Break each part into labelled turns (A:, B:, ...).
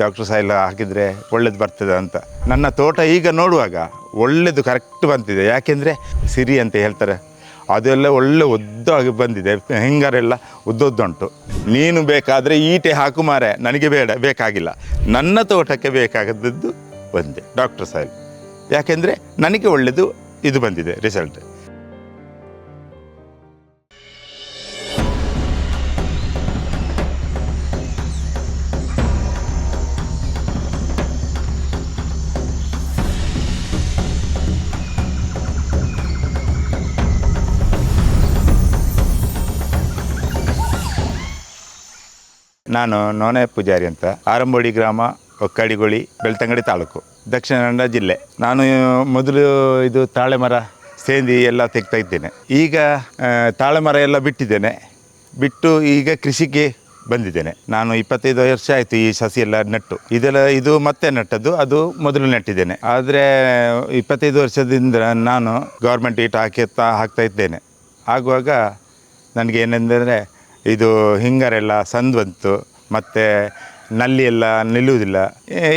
A: Doctor soil ಹಾಕಿದರೆ ಒಳ್ಳೇದು ಬರ್ತದೆ ಅಂತ. ನನ್ನ ತೋಟ ಈಗ ನೋಡುವಾಗ ಒಳ್ಳೆಯದು ಕರೆಕ್ಟ್ ಬಂತಿದೆ. ಯಾಕೆಂದರೆ ಸಿರಿ ಅಂತ ಹೇಳ್ತಾರೆ. ಅದೆಲ್ಲ ಒಳ್ಳೆ ಉದ್ದಾಗಿ ಬಂದಿದೆ. ಹೆಂಗಾರೆಲ್ಲ ಉದ್ದುಂಟು ನೀನು ಬೇಕಾದರೆ ಈಟೆ ಹಾಕು ಮಾರೆ. ನನಗೆ ಬೇಡ, ಬೇಕಾಗಿಲ್ಲ. ನನ್ನ ತೋಟಕ್ಕೆ ಬೇಕಾಗದ್ದು ಒಂದೇ ಡಾಕ್ಟರ್ ಸಾಯಿಲ್ ಯಾಕೆಂದರೆ ನನಗೆ ಒಳ್ಳೆಯದು ಇದು ಬಂದಿದೆ ರಿಸಲ್ಟ್ ನಾನು ನೋನೆ ಪೂಜಾರಿ ಅಂತ ಆರಂಬೋಡಿ ಗ್ರಾಮ, ಒಕ್ಕಡಿಗೊಳಿ, ಬೆಳ್ತಂಗಡಿ ತಾಲೂಕು, ದಕ್ಷಿಣ ಕನ್ನಡ ಜಿಲ್ಲೆ. ನಾನು ಮೊದಲು ಇದು ತಾಳೆ ಮರ ಸೇಂದಿ ಎಲ್ಲ ತೆಗ್ತಾ ಇದ್ದೇನೆ. ಈಗ ತಾಳೆಮರ ತಾಳೆ ಮರ ಎಲ್ಲ ಬಿಟ್ಟಿದ್ದೇನೆ. ಬಿಟ್ಟು ಈಗ ಕೃಷಿಗೆ ಬಂದಿದ್ದೇನೆ. ನಾನು ಇಪ್ಪತ್ತೈದು ವರ್ಷ ಆಯಿತು ಈ ಸಸಿ ನೆಟ್ಟು. ಇದೆಲ್ಲ, ಇದು ಮತ್ತೆ ನೆಟ್ಟದ್ದು, ಅದು ಮೊದಲು ನೆಟ್ಟಿದ್ದೇನೆ. ಆದರೆ, ಇಪ್ಪತ್ತೈದು ವರ್ಷದಿಂದ ನಾನು ಗೌರ್ಮೆಂಟ್ ಈಟ್ ಹಾಕಿ, ಹಾಕ್ತಾ ಇದ್ದೇನೆ. ಆಗುವಾಗ, ನನಗೆ ಏನೆಂದರೆ ಇದು ಹಿಂಗಾರೆಲ್ಲ ಸಂದ್ ಬಂತು ಮತ್ತು ನಲ್ಲಿ ಎಲ್ಲ ನಿಲ್ಲುವುದಿಲ್ಲ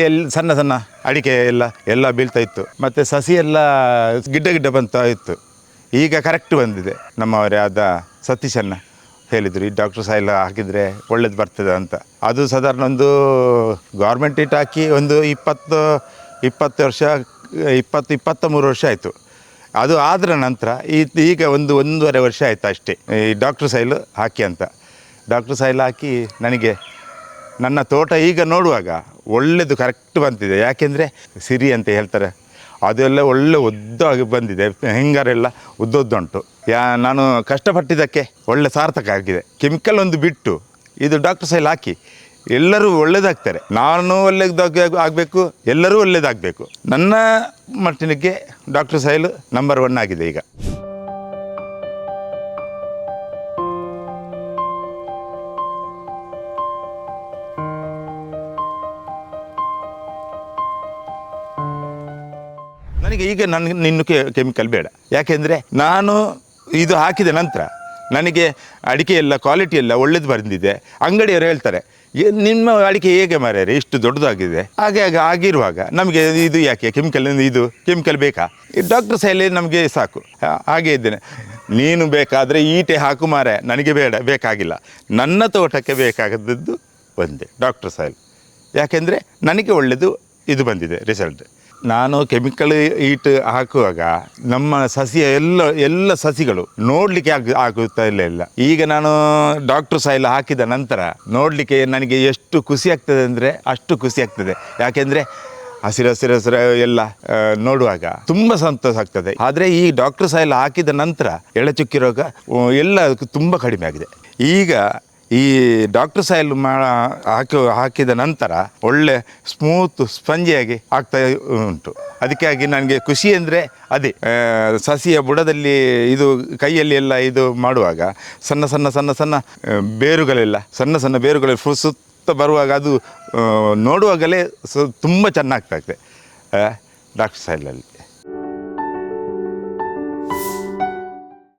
A: ಎಲ್ಲಿ ಸಣ್ಣ ಸಣ್ಣ ಅಡಿಕೆ ಎಲ್ಲ ಎಲ್ಲ ಬೀಳ್ತಾ ಇತ್ತು. ಮತ್ತು ಸಸಿ ಎಲ್ಲ ಗಿಡ್ಡ ಗಿಡ್ಡ ಬಂತಾ ಇತ್ತು. ಈಗ ಕರೆಕ್ಟ್ ಬಂದಿದೆ. ನಮ್ಮವರೇ ಆದ ಸತೀಶನ್ನ ಹೇಳಿದರು, ಈ ಡಾಕ್ಟರ್ ಸಾಯಿಲ್ ಹಾಕಿದರೆ ಒಳ್ಳೇದು ಬರ್ತದೆ ಅಂತ. ಅದು ಸಾಧಾರಣ ಒಂದು ಗೌರ್ಮೆಂಟ್ ಇಟ್ಟು ಹಾಕಿ ಒಂದು ಇಪ್ಪತ್ತು ಇಪ್ಪತ್ತು ವರ್ಷ, ಇಪ್ಪತ್ತು ಇಪ್ಪತ್ತ ಮೂರು ವರ್ಷ ಆಯಿತು. ಅದು ಆದರ ನಂತರ ಈಗ ಒಂದು ಒಂದೂವರೆ ವರ್ಷ ಆಯಿತು ಅಷ್ಟೇ. ಈ ಡಾಕ್ಟರ್ ಸೈಲು ಹಾಕಿ ಅಂತ. ಡಾಕ್ಟರ್ ಸೈಲ್ ಹಾಕಿ ನನಗೆ ನನ್ನ ತೋಟ ಈಗ ನೋಡುವಾಗ ಒಳ್ಳೆಯದು ಕರೆಕ್ಟ್ ಬಂದಿದೆ ಯಾಕೆಂದರೆ ಸಿರಿ ಅಂತ ಹೇಳ್ತಾರೆ. ಅದೆಲ್ಲ ಒಳ್ಳೆ ಉದ್ದಾಗಿ ಬಂದಿದೆ. ಹೆಂಗಾರೆಲ್ಲ ಉದ್ದುಂಟು ಯಾ, ನಾನು ಕಷ್ಟಪಟ್ಟಿದ್ದಕ್ಕೆ ಒಳ್ಳೆ ಸಾರ್ಥಕ ಆಗಿದೆ. ಕೆಮಿಕಲ್ ಒಂದು ಬಿಟ್ಟು ಇದು ಡಾಕ್ಟರ್ ಸೈಲ್ ಹಾಕಿ ಎಲ್ಲರೂ ಒಳ್ಳೇದಾಗ್ತಾರೆ. ನಾನು ಒಳ್ಳೇದಾಗಿ ಆಗಬೇಕು, ಎಲ್ಲರೂ ಒಳ್ಳೇದಾಗಬೇಕು. ನನ್ನ ಮಟ್ಟಿನಿಗೆ ಡಾಕ್ಟರ್ ಸೈಲು ನಂಬರ್ ಒನ್ ಆಗಿದೆ ಈಗ. ನನಗೆ ಈಗ ನನಗೆ ನಿನ್ನ ಕೆಮಿಕಲ್ ಬೇಡ. ಯಾಕೆಂದರೆ ನಾನು ಇದು ಹಾಕಿದ ನಂತರ ನನಗೆ ಅಡಿಕೆ ಎಲ್ಲ ಕ್ವಾಲಿಟಿ ಎಲ್ಲ ಒಳ್ಳೇದು ಬಂದಿದೆ. ಅಂಗಡಿಯವರು ಹೇಳ್ತಾರೆ ನಿಮ್ಮ ಅಡಿಕೆ ಹೇಗೆ ಮಾರ್ಯಾರೆ? ಇಷ್ಟು ದೊಡ್ಡದಾಗಿದೆ. ಹಾಗೆ ಹಾಗೆ ಆಗಿರುವಾಗ ನಮಗೆ ಇದು ಯಾಕೆ? ಕೆಮಿಕಲ್ ಇದು, ಕೆಮಿಕಲ್ ಬೇಕಾ? ಡಾಕ್ಟರ್ ಸೈಲೆ ನಮಗೆ ಸಾಕು. ಹಾಗೆ ಇದ್ದೇನೆ. ನೀನು ಬೇಕಾದರೆ ಈಟೆ ಹಾಕು ಮಾರೆ ನನಗೆ ಬೇಡ, ಬೇಕಾಗಿಲ್ಲ. ನನ್ನ ತೋಟಕ್ಕೆ ಬೇಕಾಗದ್ದು ಒಂದೇ ಡಾಕ್ಟರ್ ಸೈಲ್ ಯಾಕೆಂದರೆ ನನಗೆ ಒಳ್ಳೆಯದು ಇದು ಬಂದಿದೆ ರಿಸಲ್ಟ್ ನಾನು ಕೆಮಿಕಲ್ ಈಟ್ ಹಾಕುವಾಗ ನಮ್ಮ ಸಸಿಯ ಎಲ್ಲ ಎಲ್ಲ ಸಸಿಗಳು ನೋಡಲಿಕ್ಕೆ ಆಗ, ಆಗುತ್ತಾ ಇಲ್ಲ ಈಗ ನಾನು ಡಾಕ್ಟರ್ ಸಾಯಿಲ್ ಹಾಕಿದ ನಂತರ ನೋಡಲಿಕ್ಕೆ ನನಗೆ ಎಷ್ಟು ಖುಷಿ ಆಗ್ತದೆ ಅಂದರೆ ಅಷ್ಟು ಖುಷಿ ಆಗ್ತದೆ. ಯಾಕೆಂದರೆ ಹಸಿರು ಹಸಿರು ಹಸಿರು ಎಲ್ಲ ನೋಡುವಾಗ ತುಂಬ ಸಂತೋಷ ಆಗ್ತದೆ. ಆದರೆ ಈ ಡಾಕ್ಟರ್ ಸಾಯಿಲ್ ಹಾಕಿದ ನಂತರ ಎಳೆ ರೋಗ ಎಲ್ಲ ತುಂಬ ಕಡಿಮೆ ಆಗಿದೆ. ಈಗ ಈ ಡಾಕ್ಟರ್ ಸಾಯಿಲ್ ಮಾ ಹಾಕಿ ಹಾಕಿದ ನಂತರ ಒಳ್ಳೆ ಸ್ಮೂತ್ ಸ್ಪಂಜಿಯಾಗಿ ಆಗ್ತಾ ಉಂಟು. ಅದಕ್ಕಾಗಿ ನನಗೆ ಖುಷಿ ಅಂದರೆ ಅದೇ ಸಸಿಯ ಬುಡದಲ್ಲಿ ಇದು ಕೈಯಲ್ಲಿ ಎಲ್ಲ ಇದು ಮಾಡುವಾಗ ಸಣ್ಣ ಸಣ್ಣ ಸಣ್ಣ ಸಣ್ಣ ಬೇರುಗಳೆಲ್ಲ, ಸಣ್ಣ ಸಣ್ಣ ಬೇರುಗಳೆಲ್ಲ ಫು- ಸುತ್ತ ಬರುವಾಗ ಅದು ನೋಡುವಾಗಲೇ ಸು, ತುಂಬ ಚೆನ್ನಾಗ್ತಾ ಇದೆ ಡಾಕ್ಟರ್ ಸಾಯಿಲಲ್ಲಿ.